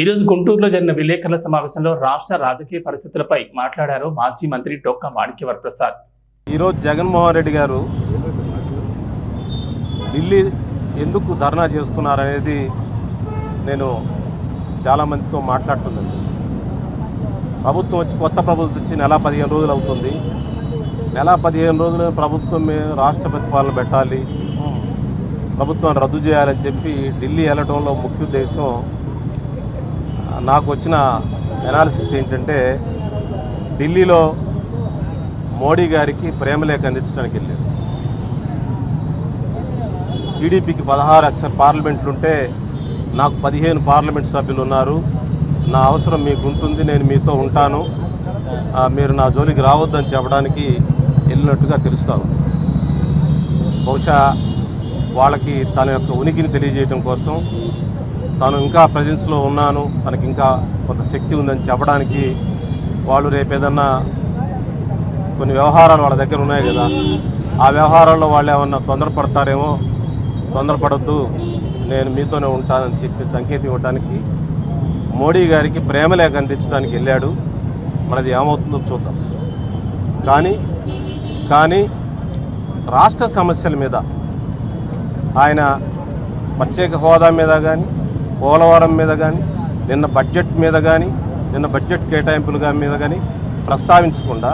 ఈరోజు గుంటూరులో జరిగిన విలేకరుల సమావేశంలో రాష్ట్ర రాజకీయ పరిస్థితులపై మాట్లాడారు మాజీ మంత్రి డొక్కా మాణిక్యవర్ ప్రసాద్ ఈరోజు జగన్మోహన్ రెడ్డి గారు ఢిల్లీ ఎందుకు ధర్నా చేస్తున్నారనేది నేను చాలామందితో మాట్లాడుతున్నాను. ప్రభుత్వం వచ్చి కొత్త ప్రభుత్వం వచ్చి నెల పదిహేను రోజులు అవుతుంది. నెల పదిహేను రోజులు ప్రభుత్వం మీద రాష్ట్ర ప్రతిపాదన పెట్టాలి. ప్రభుత్వం రద్దు చేయాలని చెప్పి ఢిల్లీ వెళ్ళటంలో ముఖ్య ఉద్దేశం నాకు వచ్చిన ఎనాలిసిస్ ఏంటంటే ఢిల్లీలో మోడీ గారికి ప్రేమలేఖ అందించడానికి వెళ్ళారు. టీడీపీకి పదహారు పార్లమెంట్లుంటే పార్లమెంట్లు ఉంటే నాకు పదిహేను పార్లమెంట్ సభ్యులు ఉన్నారు నా అవసరం మీకు ఉంటుంది నేను మీతో ఉంటాను. మీరు నా జోలికి రావద్దని చెప్పడానికి వెళ్ళినట్టుగా తెలుస్తాను బహుశా వాళ్ళకి తన యొక్క ఉనికిని తెలియజేయడం కోసం తాను ఇంకా ప్రజెన్స్లో ఉన్నాను. తనకి ఇంకా కొంత శక్తి ఉందని చెప్పడానికి వాళ్ళు రేపు ఏదన్నా కొన్ని వ్యవహారాలు వాళ్ళ దగ్గర ఉన్నాయి కదా. ఆ వ్యవహారాల్లో వాళ్ళు ఏమన్నా తొందరపడతారేమో తొందరపడద్దు. నేను మీతోనే ఉంటానని చెప్పి సంకేతం ఇవ్వడానికి మోడీ గారికి ప్రేమలేఖ అందించడానికి వెళ్ళాడు. మనది ఏమవుతుందో చూద్దాం. కానీ కానీ రాష్ట్ర సమస్యల మీద ఆయన ప్రత్యేక హోదా మీద కానీ పోలవరం మీద కానీ నిన్న బడ్జెట్ మీద కానీ నిన్న బడ్జెట్ కేటాయింపుల మీద కానీ ప్రస్తావించకుండా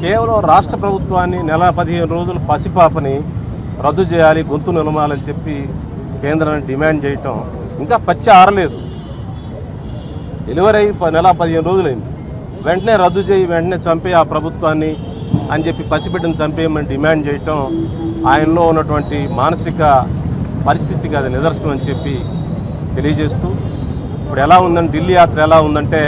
కేవలం రాష్ట్ర ప్రభుత్వాన్ని నెల పదిహేను రోజులు పసిపాపని రద్దు చేయాలి గొంతు నిలమాలని చెప్పి కేంద్రాన్ని డిమాండ్ చేయటం ఇంకా పచ్చి ఆరలేదు. డెలివరీ అయ్యి నెల పదిహేను రోజులైంది. వెంటనే రద్దు చేయి వెంటనే చంపే ఆ ప్రభుత్వాన్ని అని చెప్పి పసిబిడ్డను చంపేయమని డిమాండ్ చేయటం ఆయనలో ఉన్నటువంటి మానసిక పరిస్థితికి అది నిదర్శనం అని చెప్పి తెలియజేస్తూ ఇప్పుడు ఎలా ఉందంటే ఢిల్లీ యాత్ర ఎలా ఉందంటే